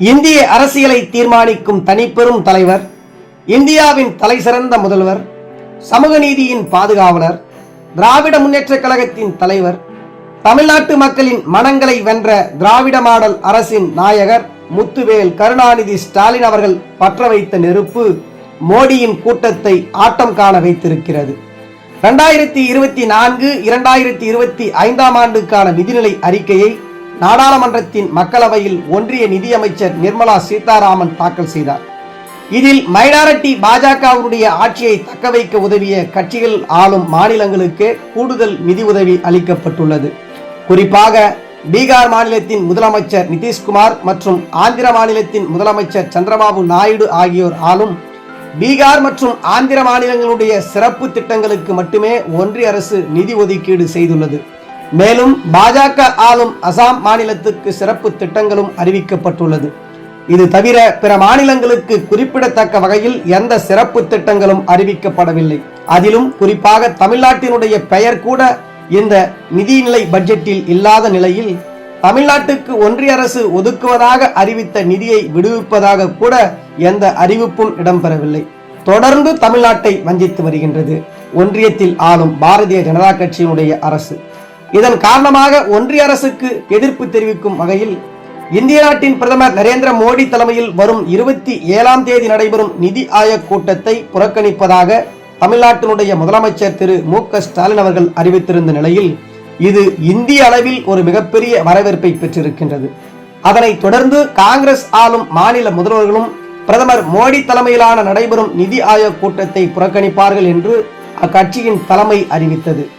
இந்திய அரசியலை தீர்மானிக்கும் தனிப்பெரும் தலைவர் இந்தியாவின் தலைசிறந்த முதல்வர் சமூக நீதியின் பாதுகாவலர் திராவிட முன்னேற்றக் கழகத்தின் தலைவர் தமிழ்நாட்டு மக்களின் மனங்களை வென்ற திராவிட மாடல் அரசின் நாயகர் முத்துவேல் கருணாநிதி ஸ்டாலின் அவர்கள் பற்ற வைத்த நெருப்பு மோடியின் கூட்டத்தை ஆட்டம் காண வைத்திருக்கிறது. இரண்டாயிரத்தி இருபத்தி நான்கு இரண்டாயிரத்தி இருபத்தி ஐந்தாம் ஆண்டுக்கான நிதிநிலை அறிக்கையை நாடாளுமன்றத்தின் மக்களவையில் ஒன்றிய நிதியமைச்சர் நிர்மலா சீதாராமன் தாக்கல் செய்தார். இதில் மைனாரிட்டி பாஜகவுடைய ஆட்சியை தக்க வைக்க உதவிய கட்சிகள் ஆளும் மாநிலங்களுக்கு கூடுதல் நிதி உதவி அளிக்கப்பட்டுள்ளது. குறிப்பாக பீகார் மாநிலத்தின் முதலமைச்சர் நிதிஷ்குமார் மற்றும் ஆந்திர மாநிலத்தின் முதலமைச்சர் சந்திரபாபு நாயுடு ஆகியோர் ஆளும் பீகார் மற்றும் ஆந்திர மாநிலங்களுடைய சிறப்பு திட்டங்களுக்கு மட்டுமே ஒன்றிய அரசு நிதி ஒதுக்கீடு செய்துள்ளது. மேலும் பாஜக ஆளும் அசாம் மாநிலத்துக்கு சிறப்பு திட்டங்களும் அறிவிக்கப்பட்டுள்ளது. இது தவிர பிற மாநிலங்களுக்கு குறிப்பிடத்தக்க வகையில் எந்த சிறப்பு திட்டங்களும் அறிவிக்கப்படவில்லை. அதிலும் குறிப்பாக தமிழ்நாட்டினுடைய பெயர் கூட இந்த நிதிநிலை பட்ஜெட்டில் இல்லாத நிலையில் தமிழ்நாட்டுக்கு ஒன்றிய அரசு ஒதுக்குவதாக அறிவித்த நிதியை விடுவிப்பதாக கூட எந்த அறிவிப்பும் இடம்பெறவில்லை. தொடர்ந்து தமிழ்நாட்டை வஞ்சித்து வருகின்றது. ஒன்றியத்தில் ஆளும் பாரதிய ஜனதா கட்சியினுடைய அரசு. இதன் காரணமாக ஒன்றிய அரசுக்கு எதிர்ப்பு தெரிவிக்கும் வகையில் இந்திய நாட்டின் பிரதமர் நரேந்திர மோடி தலைமையில் வரும் இருபத்தி ஏழாம் தேதி நடைபெறும் நிதி ஆயோக் கூட்டத்தை புறக்கணிப்பதாக தமிழ்நாட்டினுடைய முதலமைச்சர் திரு மு ஸ்டாலின் அவர்கள் அறிவித்திருந்த நிலையில் இது இந்திய அளவில் ஒரு மிகப்பெரிய வரவேற்பை பெற்றிருக்கின்றது. அதனை தொடர்ந்து காங்கிரஸ் ஆளும் மாநில முதல்வர்களும் பிரதமர் மோடி தலைமையிலான நடைபெறும் நிதி ஆயோக் கூட்டத்தை புறக்கணிப்பார்கள் என்று அக்கட்சியின் தலைமை அறிவித்தது.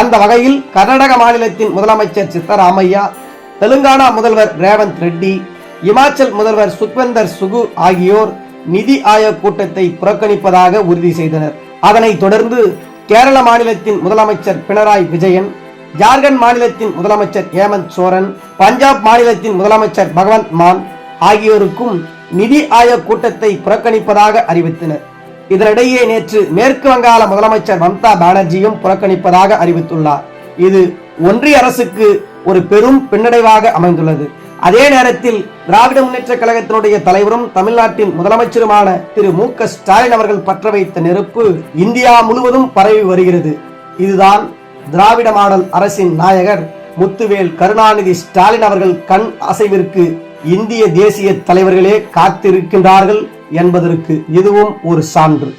அந்த வகையில் கர்நாடக மாநிலத்தின் முதலமைச்சர் சித்தராமையா தெலுங்கானா முதல்வர் ரேவந்த் ரெட்டி இமாச்சல் முதல்வர் சுக்வந்தர் சுகு ஆகியோர் நிதி ஆயோக் கூட்டத்தை புறக்கணிப்பதாக உறுதி செய்தனர். அதனைத் தொடர்ந்து கேரள மாநிலத்தின் முதலமைச்சர் பினராயி விஜயன் ஜார்க்கண்ட் மாநிலத்தின் முதலமைச்சர் ஹேமந்த் சோரன் பஞ்சாப் மாநிலத்தின் முதலமைச்சர் பகவந்த் மான் ஆகியோருக்கும் நிதி ஆயோக் கூட்டத்தை புறக்கணிப்பதாக அறிவித்தனர். இதனிடையே நேற்று மேற்கு வங்காள முதலமைச்சர் மம்தா பானர்ஜியும் புறக்கணிப்பதாக அறிவித்துள்ளார். இது ஒன்றிய அரசுக்கு ஒரு பெரும் பின்னடைவாக அமைந்துள்ளது. அதே நேரத்தில் திராவிட முன்னேற்ற கழகத்தினுடைய தலைவரும் தமிழ்நாட்டின் முதலமைச்சருமான திரு மு க ஸ்டாலின் அவர்கள் பற்ற வைத்த நெருப்பு இந்தியா முழுவதும் பரவி வருகிறது. இதுதான் திராவிட மாடல் அரசின் நாயகர் முத்துவேல் கருணாநிதி ஸ்டாலின் அவர்கள் கண் அசைவிற்கு இந்திய தேசிய தலைவர்களே காத்திருக்கின்றார்கள் என்பதற்கு இதுவும் ஒரு சான்று.